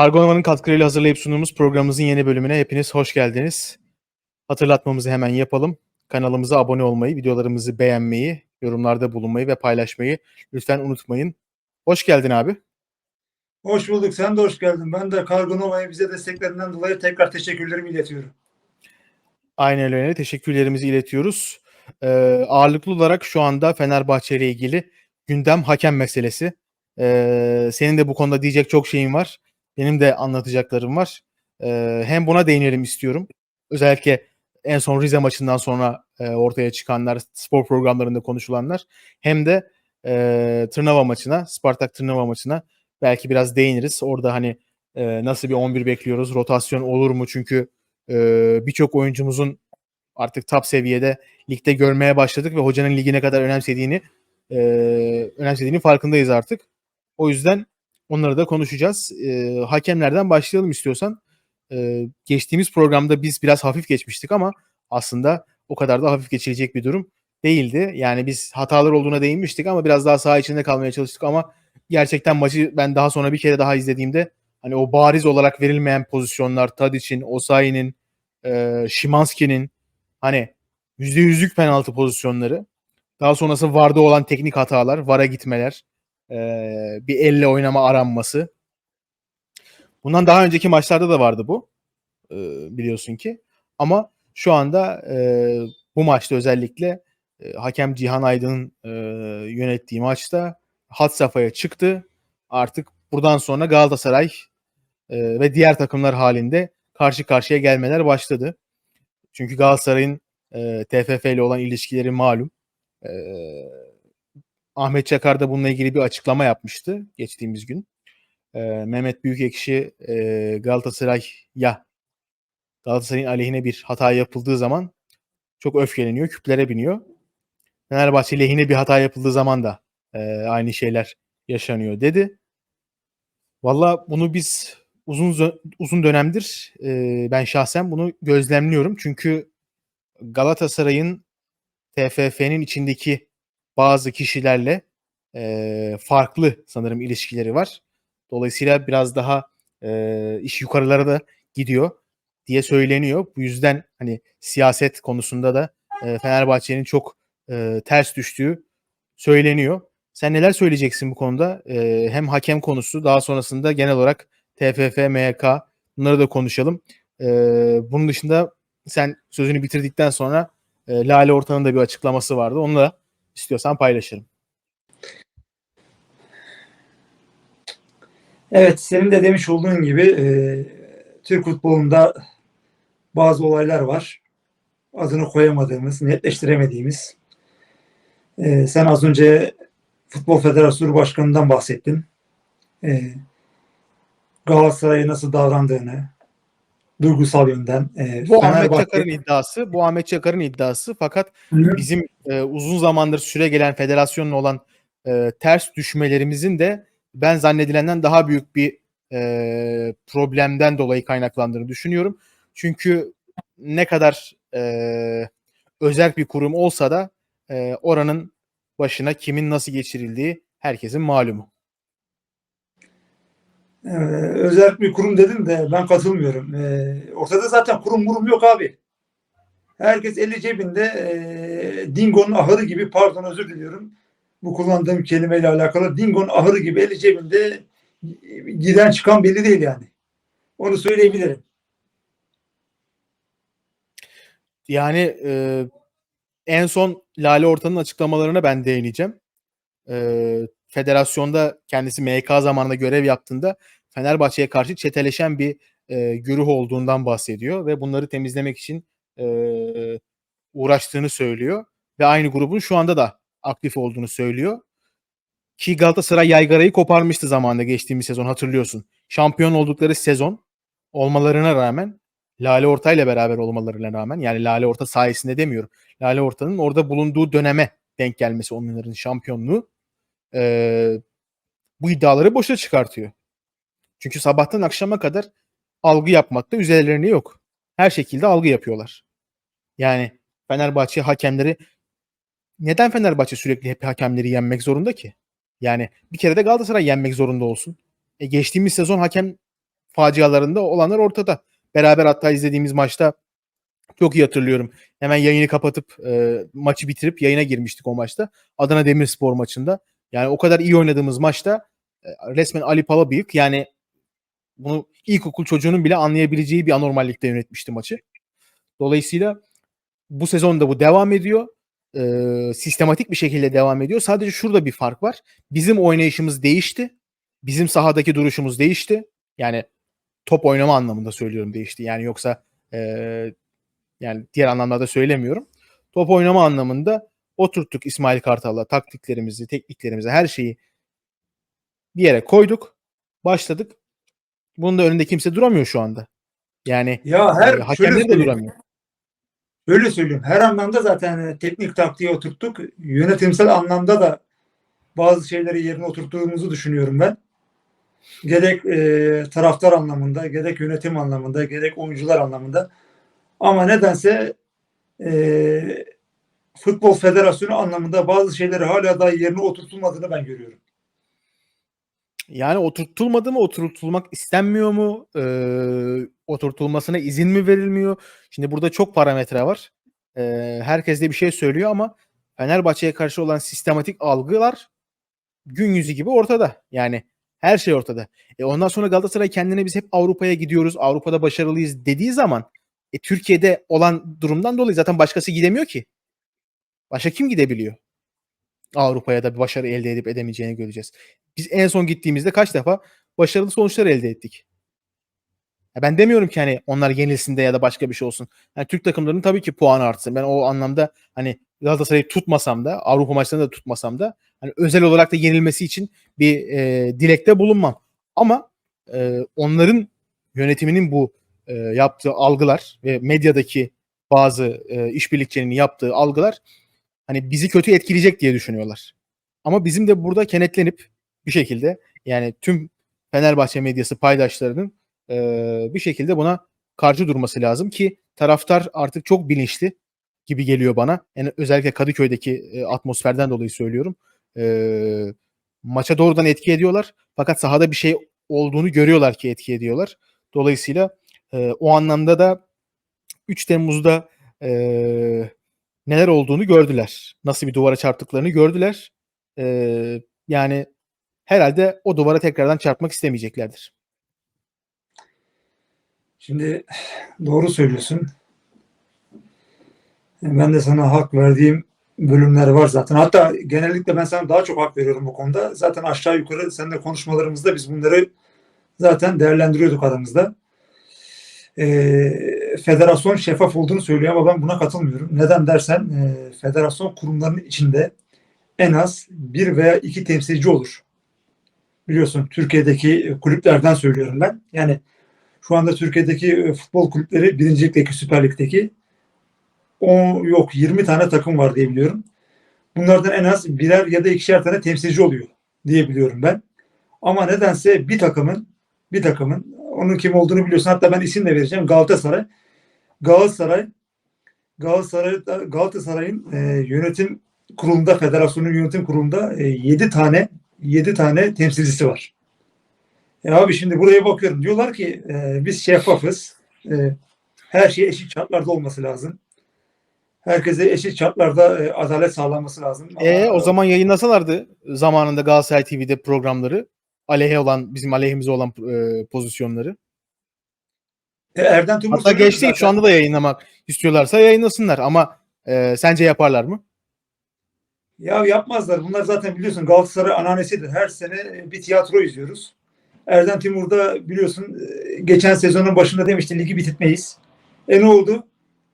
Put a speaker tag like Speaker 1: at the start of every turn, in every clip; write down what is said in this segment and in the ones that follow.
Speaker 1: Kargonoma'nın katkılarıyla hazırlayıp sunduğumuz programımızın yeni bölümüne hepiniz hoş geldiniz. Hatırlatmamızı hemen yapalım. Kanalımıza abone olmayı, videolarımızı beğenmeyi, yorumlarda bulunmayı ve paylaşmayı lütfen unutmayın. Hoş geldin abi.
Speaker 2: Hoş bulduk. Sen de hoş geldin. Ben de Kargonova'ya bize desteklerinden dolayı tekrar teşekkürlerimi iletiyorum.
Speaker 1: Aynen öyle. Teşekkürlerimizi iletiyoruz. Ee, ağırlıklı olarak şu anda Fenerbahçe ile ilgili gündem hakem meselesi. Ee, senin de bu konuda diyecek çok şeyin var. Benim de anlatacaklarım var. Ee, hem buna değinelim istiyorum. Özellikle en son Rize maçından sonra e, ortaya çıkanlar, spor programlarında konuşulanlar. Hem de e, Tırnava maçına, Spartak Tırnava maçına belki biraz değiniriz. Orada hani e, nasıl bir 11 bekliyoruz, rotasyon olur mu? Çünkü e, birçok oyuncumuzun artık top seviyede ligde görmeye başladık ve hocanın ligi ne kadar önemsediğini e, önemsediğini farkındayız artık. O yüzden onları da konuşacağız. E, hakemlerden başlayalım istiyorsan. E, geçtiğimiz programda biz biraz hafif geçmiştik ama aslında o kadar da hafif geçilecek bir durum değildi. Yani biz hatalar olduğuna değinmiştik ama biraz daha saha içinde kalmaya çalıştık ama gerçekten maçı ben daha sonra bir kere daha izlediğimde hani o bariz olarak verilmeyen pozisyonlar Tadic'in, Osayi'nin, e, Şimanski'nin hani %100'lük penaltı pozisyonları daha sonrası VAR'da olan teknik hatalar, VAR'a gitmeler, bir elle oynama aranması. Bundan daha önceki maçlarda da vardı bu. Biliyorsun ki. Ama şu anda bu maçta özellikle hakem Cihan Aydın'ın yönettiği maçta hat safhaya çıktı. Artık buradan sonra Galatasaray ve diğer takımlar halinde karşı karşıya gelmeler başladı. Çünkü Galatasaray'ın e, TFF ile olan ilişkileri malum. Ahmet Çakar da bununla ilgili bir açıklama yapmıştı geçtiğimiz gün. E, Mehmet Büyükekşi e, Galatasaray'a Galatasaray'ın aleyhine bir hata yapıldığı zaman çok öfkeleniyor, küplere biniyor. Fenerbahçe lehine bir hata yapıldığı zaman da e, aynı şeyler yaşanıyor dedi. Valla bunu biz uzun uzun dönemdir e, ben şahsen bunu gözlemliyorum. Çünkü Galatasaray'ın TFF'nin içindeki bazı kişilerle e, farklı sanırım ilişkileri var. Dolayısıyla biraz daha e, iş yukarılara da gidiyor diye söyleniyor. Bu yüzden hani siyaset konusunda da e, Fenerbahçe'nin çok e, ters düştüğü söyleniyor. Sen neler söyleyeceksin bu konuda? E, hem hakem konusu daha sonrasında genel olarak TFF, MHK bunları da konuşalım. E, bunun dışında sen sözünü bitirdikten sonra e, Lale Ortan'ın da bir açıklaması vardı. Onu da istiyorsan paylaşırım.
Speaker 2: Evet, senin de demiş olduğun gibi e, Türk futbolunda bazı olaylar var. Adını koyamadığımız, netleştiremediğimiz. E, sen az önce Futbol Federasyonu Başkanı'ndan bahsettin. E, Galatasaray'a nasıl davrandığını, duygusal yönden. E,
Speaker 1: bu Ahmet Çakar'ın iddiası. Bu Ahmet Çakar'ın iddiası. Fakat Hı. bizim e, uzun zamandır süre gelen federasyonla olan e, ters düşmelerimizin de ben zannedilenden daha büyük bir e, problemden dolayı kaynaklandığını düşünüyorum. Çünkü ne kadar e, özel bir kurum olsa da e, oranın başına kimin nasıl geçirildiği herkesin malumu.
Speaker 2: Ee, özel bir kurum dedim de ben katılmıyorum. Ee, ortada zaten kurum kurum yok abi. Herkes eli cebinde e, Dingo'nun ahırı gibi pardon özür diliyorum. Bu kullandığım kelimeyle alakalı Dingo'nun ahırı gibi eli cebinde giden çıkan belli değil yani. Onu söyleyebilirim.
Speaker 1: Yani e, en son Lale Ortan'ın açıklamalarına ben değineceğim. E, federasyonda kendisi MK zamanında görev yaptığında Fenerbahçe'ye karşı çeteleşen bir e, güruh olduğundan bahsediyor ve bunları temizlemek için e, uğraştığını söylüyor ve aynı grubun şu anda da aktif olduğunu söylüyor. Ki Galatasaray yaygarayı koparmıştı zamanında geçtiğimiz sezon hatırlıyorsun. Şampiyon oldukları sezon olmalarına rağmen Lale Orta ile beraber olmalarına rağmen yani Lale Orta sayesinde demiyorum. Lale Orta'nın orada bulunduğu döneme denk gelmesi onların şampiyonluğu e, bu iddiaları boşa çıkartıyor. Çünkü sabahtan akşama kadar algı yapmakta üzerlerine yok. Her şekilde algı yapıyorlar. Yani Fenerbahçe hakemleri neden Fenerbahçe sürekli hep hakemleri yenmek zorunda ki? Yani bir kere de Galatasaray yenmek zorunda olsun. E geçtiğimiz sezon hakem facialarında olanlar ortada. Beraber hatta izlediğimiz maçta çok iyi hatırlıyorum. Hemen yayını kapatıp e, maçı bitirip yayına girmiştik o maçta. Adana Demirspor maçında. Yani o kadar iyi oynadığımız maçta e, resmen Ali Palabıyık yani bunu ilkokul çocuğunun bile anlayabileceği bir anormallikte yönetmişti maçı. Dolayısıyla bu sezon da bu devam ediyor. Ee, sistematik bir şekilde devam ediyor. Sadece şurada bir fark var. Bizim oynayışımız değişti. Bizim sahadaki duruşumuz değişti. Yani top oynama anlamında söylüyorum değişti. Yani yoksa e, yani diğer anlamlarda söylemiyorum. Top oynama anlamında oturttuk İsmail Kartal'la taktiklerimizi, tekniklerimizi, her şeyi bir yere koyduk. Başladık. Bunun da önünde kimse duramıyor şu anda. Yani
Speaker 2: Ya
Speaker 1: e,
Speaker 2: her şöyle
Speaker 1: hakemler de duramıyor.
Speaker 2: Öyle söyleyeyim. Her anlamda zaten e, teknik taktiği oturttuk. Yönetimsel anlamda da bazı şeyleri yerine oturttuğumuzu düşünüyorum ben. Gerek e, taraftar anlamında, gerek yönetim anlamında, gerek oyuncular anlamında. Ama nedense e, Futbol Federasyonu anlamında bazı şeyleri hala da yerine oturtulmadığını ben görüyorum.
Speaker 1: Yani oturtulmadı mı, oturtulmak istenmiyor mu? Ee, oturtulmasına izin mi verilmiyor? Şimdi burada çok parametre var. Ee, herkes de bir şey söylüyor ama Fenerbahçe'ye karşı olan sistematik algılar gün yüzü gibi ortada. Yani her şey ortada. E ondan sonra Galatasaray kendine biz hep Avrupa'ya gidiyoruz, Avrupa'da başarılıyız dediği zaman e, Türkiye'de olan durumdan dolayı zaten başkası gidemiyor ki. Başka kim gidebiliyor? Avrupa'ya da bir başarı elde edip edemeyeceğini göreceğiz. Biz en son gittiğimizde kaç defa başarılı sonuçlar elde ettik. Ya ben demiyorum ki hani onlar yenilsin de ya da başka bir şey olsun. Yani Türk takımlarının tabii ki puanı artsın. Ben o anlamda hani Galatasaray'ı tutmasam da Avrupa maçlarında da tutmasam da hani özel olarak da yenilmesi için bir e, dilekte bulunmam. Ama e, onların yönetiminin bu e, yaptığı algılar ve medyadaki bazı e, işbirlikçilerinin yaptığı algılar hani bizi kötü etkileyecek diye düşünüyorlar. Ama bizim de burada kenetlenip bir şekilde yani tüm Fenerbahçe medyası paydaşlarının e, bir şekilde buna karşı durması lazım ki taraftar artık çok bilinçli gibi geliyor bana. Yani özellikle Kadıköy'deki e, atmosferden dolayı söylüyorum. E, maça doğrudan etki ediyorlar. Fakat sahada bir şey olduğunu görüyorlar ki etki ediyorlar. Dolayısıyla e, o anlamda da 3 Temmuz'da e, neler olduğunu gördüler. Nasıl bir duvara çarptıklarını gördüler. E, yani herhalde o duvara tekrardan çarpmak istemeyeceklerdir.
Speaker 2: Şimdi doğru söylüyorsun. Ben de sana hak verdiğim bölümler var zaten. Hatta genellikle ben sana daha çok hak veriyorum bu konuda. Zaten aşağı yukarı seninle konuşmalarımızda biz bunları zaten değerlendiriyorduk aramızda. Ee, federasyon şeffaf olduğunu söylüyor ama ben buna katılmıyorum. Neden dersen e, federasyon kurumlarının içinde en az bir veya iki temsilci olur. Biliyorsun Türkiye'deki kulüplerden söylüyorum ben. Yani şu anda Türkiye'deki e, futbol kulüpleri birincilikteki Süper Lig'deki 10 yok 20 tane takım var diye biliyorum. Bunlardan en az birer ya da ikişer tane temsilci oluyor diye biliyorum ben. Ama nedense bir takımın bir takımın onun kim olduğunu biliyorsun. Hatta ben isim de vereceğim. Galatasaray. Galatasaray Galatasaray Galatasaray'ın e, yönetim kurulunda, federasyonun yönetim kurulunda e, 7 tane 7 tane temsilcisi var. Ya abi şimdi buraya bakıyorum. Diyorlar ki e, biz şeffafız. E, her şey eşit şartlarda olması lazım. Herkese eşit şartlarda e, adalet sağlanması lazım.
Speaker 1: E
Speaker 2: Ama-
Speaker 1: o zaman yayınlasalardı zamanında Galatasaray TV'de programları aleyhe olan bizim aleyhimize olan e, pozisyonları.
Speaker 2: E, Erden Timur
Speaker 1: Hatta geçti şu anda da yayınlamak istiyorlarsa yayınlasınlar ama e, sence yaparlar mı?
Speaker 2: Ya yapmazlar. Bunlar zaten biliyorsun Galatasaray ananesidir. Her sene bir tiyatro izliyoruz. Erdem Timur da biliyorsun e, geçen sezonun başında demişti ligi bitirmeyiz. E ne oldu?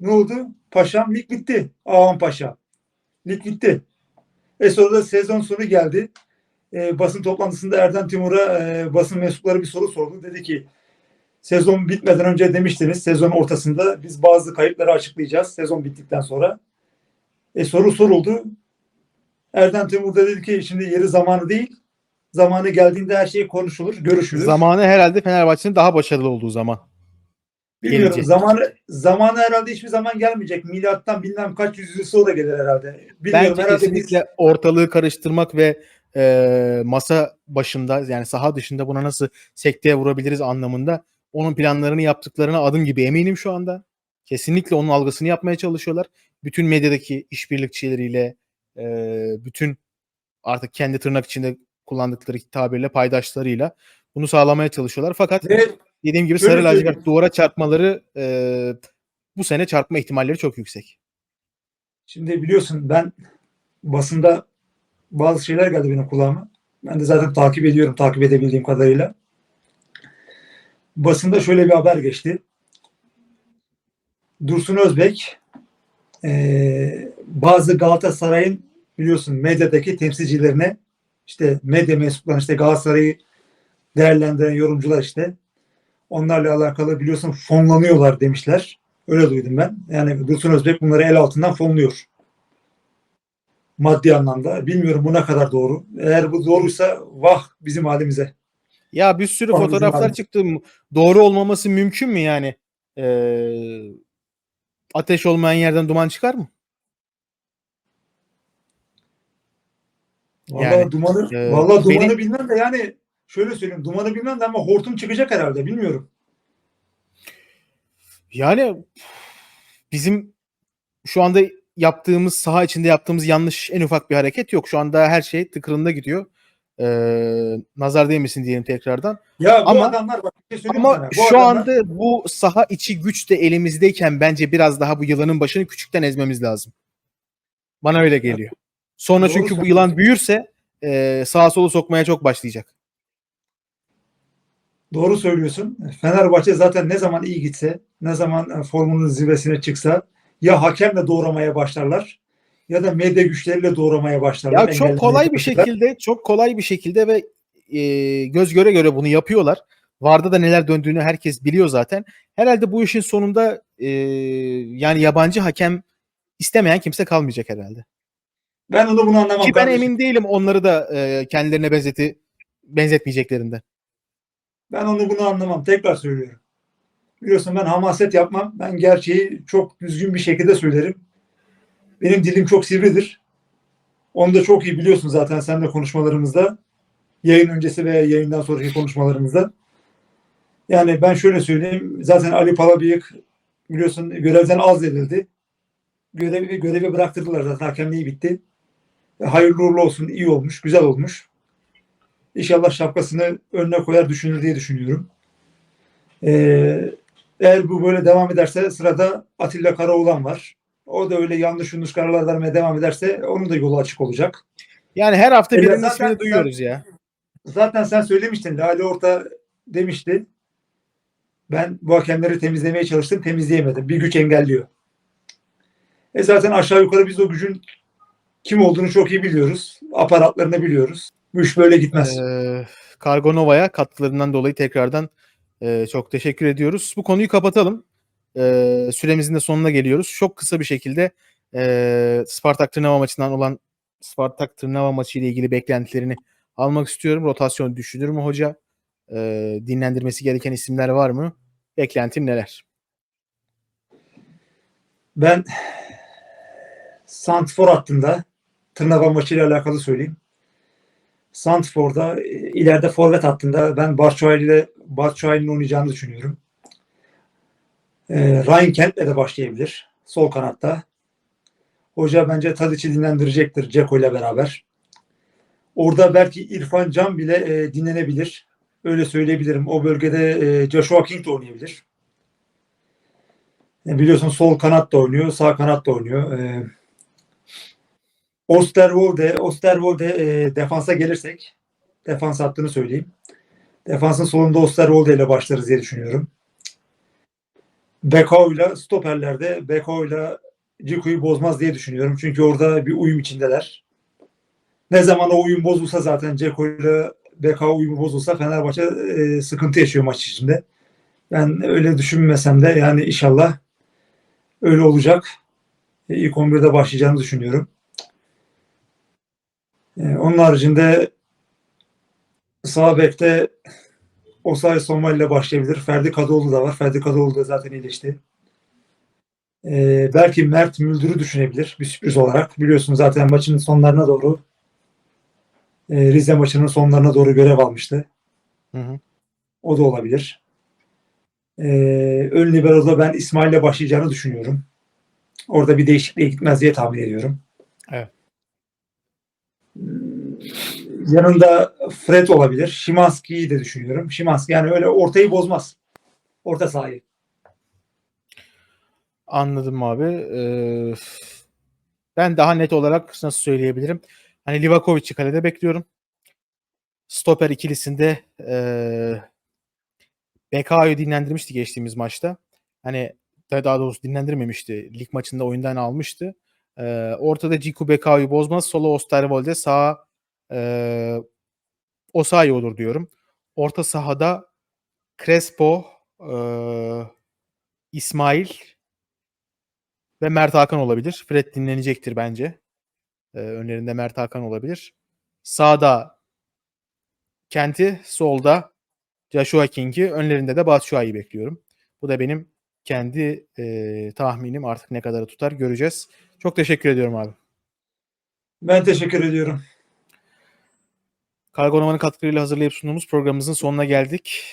Speaker 2: Ne oldu? Paşam lig bitti. Ağam Paşa. Lig bitti. E sonra da sezon sonu geldi. E, basın toplantısında Erdem Timur'a e, basın mensupları bir soru sordu. Dedi ki sezon bitmeden önce demiştiniz sezon ortasında biz bazı kayıpları açıklayacağız sezon bittikten sonra. E soru soruldu. Erdem Timur da dedi ki şimdi yeri zamanı değil. Zamanı geldiğinde her şey konuşulur, görüşülür.
Speaker 1: Zamanı herhalde Fenerbahçe'nin daha başarılı olduğu zaman.
Speaker 2: Bilmiyorum.
Speaker 1: gelecek.
Speaker 2: Zamanı zamanı herhalde hiçbir zaman gelmeyecek. Milattan bilmem kaç yüzyıl sonra gelir herhalde. Bilmiyorum
Speaker 1: Bence
Speaker 2: herhalde biz-
Speaker 1: kesinlikle ortalığı karıştırmak ve e, masa başında yani saha dışında buna nasıl sekteye vurabiliriz anlamında onun planlarını yaptıklarına adım gibi eminim şu anda. Kesinlikle onun algısını yapmaya çalışıyorlar. Bütün medyadaki işbirlikçileriyle e, bütün artık kendi tırnak içinde kullandıkları tabirle paydaşlarıyla bunu sağlamaya çalışıyorlar. Fakat
Speaker 2: Ve
Speaker 1: dediğim gibi sarı lacivert duvara çarpmaları e, bu sene çarpma ihtimalleri çok yüksek.
Speaker 2: Şimdi biliyorsun ben basında bazı şeyler geldi benim kulağıma. Ben de zaten takip ediyorum takip edebildiğim kadarıyla. Basında şöyle bir haber geçti. Dursun Özbek eee, bazı Galatasaray'ın biliyorsun medyadaki temsilcilerine işte medya mensuplarına işte Galatasaray'ı değerlendiren yorumcular işte onlarla alakalı biliyorsun fonlanıyorlar demişler. Öyle duydum ben. Yani Dursun Özbek bunları el altından fonluyor maddi anlamda. Bilmiyorum bu ne kadar doğru. Eğer bu doğruysa vah bizim halimize.
Speaker 1: Ya bir sürü
Speaker 2: bizim
Speaker 1: fotoğraflar çıktı. Doğru olmaması mümkün mü yani? Ee, ateş olmayan yerden duman çıkar mı?
Speaker 2: Vallahi
Speaker 1: Yani,
Speaker 2: dumanı,
Speaker 1: e,
Speaker 2: vallahi dumanı
Speaker 1: beni-
Speaker 2: bilmem de yani şöyle söyleyeyim dumanı bilmem de ama hortum çıkacak herhalde bilmiyorum.
Speaker 1: Yani bizim şu anda yaptığımız saha içinde yaptığımız yanlış en ufak bir hareket yok. Şu anda her şey tıkırında gidiyor. Ee, nazar değmesin diyelim tekrardan.
Speaker 2: Ya bu
Speaker 1: Ama-
Speaker 2: adamlar bak bir şey
Speaker 1: Ama
Speaker 2: sana. Bu
Speaker 1: şu
Speaker 2: adamlar-
Speaker 1: anda bu saha içi güç de elimizdeyken bence biraz daha bu yılanın başını küçükten ezmemiz lazım. Bana öyle geliyor. Sonra
Speaker 2: Doğru
Speaker 1: çünkü bu yılan büyürse e, sağa solu sokmaya çok başlayacak.
Speaker 2: Doğru söylüyorsun. Fenerbahçe zaten ne zaman iyi gitse, ne zaman e, formunun zirvesine çıksa ya hakemle doğramaya başlarlar ya da medya güçleriyle doğramaya başlarlar.
Speaker 1: Ya çok kolay bir
Speaker 2: çalışırlar.
Speaker 1: şekilde, çok kolay bir şekilde ve e, göz göre göre bunu yapıyorlar. Varda da neler döndüğünü herkes biliyor zaten. Herhalde bu işin sonunda e, yani yabancı hakem istemeyen kimse kalmayacak herhalde.
Speaker 2: Ben onu bunu anlamam.
Speaker 1: Ki ben
Speaker 2: kardeşim.
Speaker 1: emin değilim onları da e, kendilerine benzeti benzetmeyeceklerinden.
Speaker 2: Ben onu bunu anlamam. Tekrar söylüyorum. Biliyorsun ben hamaset yapmam. Ben gerçeği çok düzgün bir şekilde söylerim. Benim dilim çok sivridir. Onu da çok iyi biliyorsun zaten sen de konuşmalarımızda. Yayın öncesi veya yayından sonraki konuşmalarımızda. Yani ben şöyle söyleyeyim. Zaten Ali Palabıyık biliyorsun görevden azledildi. Görevi, görevi bıraktırdılar zaten. Hakemliği bitti. Hayırlı uğurlu olsun. iyi olmuş. Güzel olmuş. İnşallah şapkasını önüne koyar düşünür diye düşünüyorum. Ee, eğer bu böyle devam ederse sırada Atilla Karaoğlan var. O da öyle yanlış yanlış kararlar vermeye devam ederse onun da yolu açık olacak.
Speaker 1: Yani her hafta
Speaker 2: Evet,
Speaker 1: birinin
Speaker 2: zaten-
Speaker 1: ismini duyuyoruz ya.
Speaker 2: Zaten sen söylemiştin. Lale Orta demişti. Ben bu hakemleri temizlemeye çalıştım. Temizleyemedim. Bir güç engelliyor. E zaten aşağı yukarı biz o gücün kim olduğunu çok iyi biliyoruz. Aparatlarını biliyoruz. Bu iş böyle gitmez.
Speaker 1: Ee, Kargonova'ya katkılarından dolayı tekrardan e, çok teşekkür ediyoruz. Bu konuyu kapatalım. Ee, süremizin de sonuna geliyoruz. Çok kısa bir şekilde e, Spartak Tırnava maçından olan Spartak Tırnava maçı ile ilgili beklentilerini almak istiyorum. Rotasyon düşünür mü hoca? Ee, dinlendirmesi gereken isimler var mı? Beklentin neler?
Speaker 2: Ben Santfor hattında Tırnava maçıyla alakalı söyleyeyim. Santfor'da e, ileride forvet hattında ben Batshuayi ile Batshuayi'nin oynayacağını düşünüyorum. E, Ryan Kent'le de başlayabilir. Sol kanatta. Hoca bence Tadic'i dinlendirecektir Ceko ile beraber. Orada belki İrfan Can bile e, dinlenebilir. Öyle söyleyebilirim. O bölgede e, Joshua King de oynayabilir. E, biliyorsun sol kanat da oynuyor, sağ kanat da oynuyor. E, Osterwolde, Osterwolde e, defansa gelirsek, defans hattını söyleyeyim. Defansın solunda Osterwolde ile başlarız diye düşünüyorum. Beko ile stoperlerde Beko ile Ciku'yu bozmaz diye düşünüyorum. Çünkü orada bir uyum içindeler. Ne zaman o uyum bozulsa zaten Ceko ile Beko uyumu bozulsa Fenerbahçe e, sıkıntı yaşıyor maç içinde. Ben öyle düşünmesem de yani inşallah öyle olacak. E, İlk 11'de başlayacağını düşünüyorum. E, onun haricinde sağ bekte Osay Somal ile başlayabilir. Ferdi Kadıoğlu da var. Ferdi Kadıoğlu da zaten iyileşti. E, belki Mert Müldür'ü düşünebilir bir sürpriz olarak. Biliyorsun zaten maçın sonlarına doğru e, Rize maçının sonlarına doğru görev almıştı.
Speaker 1: Hı hı.
Speaker 2: O da olabilir. Ee, ön libero'da ben İsmail'le başlayacağını düşünüyorum. Orada bir değişikliğe gitmez diye tahmin ediyorum.
Speaker 1: Evet.
Speaker 2: Yanında Fred olabilir. Şimanski'yi de düşünüyorum. Şimanski yani öyle ortayı bozmaz. Orta sahayı.
Speaker 1: Anladım abi. Ee, ben daha net olarak nasıl söyleyebilirim? Hani Livakovic'i kalede bekliyorum. Stoper ikilisinde ee, BK'yı dinlendirmişti geçtiğimiz maçta. Hani da- daha doğrusu dinlendirmemişti. Lig maçında oyundan almıştı. Ee, ortada Ciku BK'yı bozmaz. Solo Osterwolde sağ ee, Osayi olur diyorum. Orta sahada Crespo, ee, İsmail ve Mert Hakan olabilir. Fred dinlenecektir bence. Ee, önlerinde Mert Hakan olabilir. Sağda Kent'i, solda Joshua King'i, önlerinde de Batshuayi'yi bekliyorum. Bu da benim kendi e, tahminim. Artık ne kadar tutar göreceğiz. Çok teşekkür ediyorum abi.
Speaker 2: Ben teşekkür ediyorum.
Speaker 1: Kargonomanın katkılarıyla hazırlayıp sunduğumuz programımızın sonuna geldik.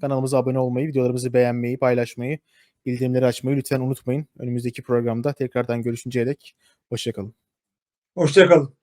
Speaker 1: Kanalımıza abone olmayı, videolarımızı beğenmeyi, paylaşmayı, bildirimleri açmayı lütfen unutmayın. Önümüzdeki programda tekrardan görüşünceye dek hoşçakalın.
Speaker 2: Hoşçakalın.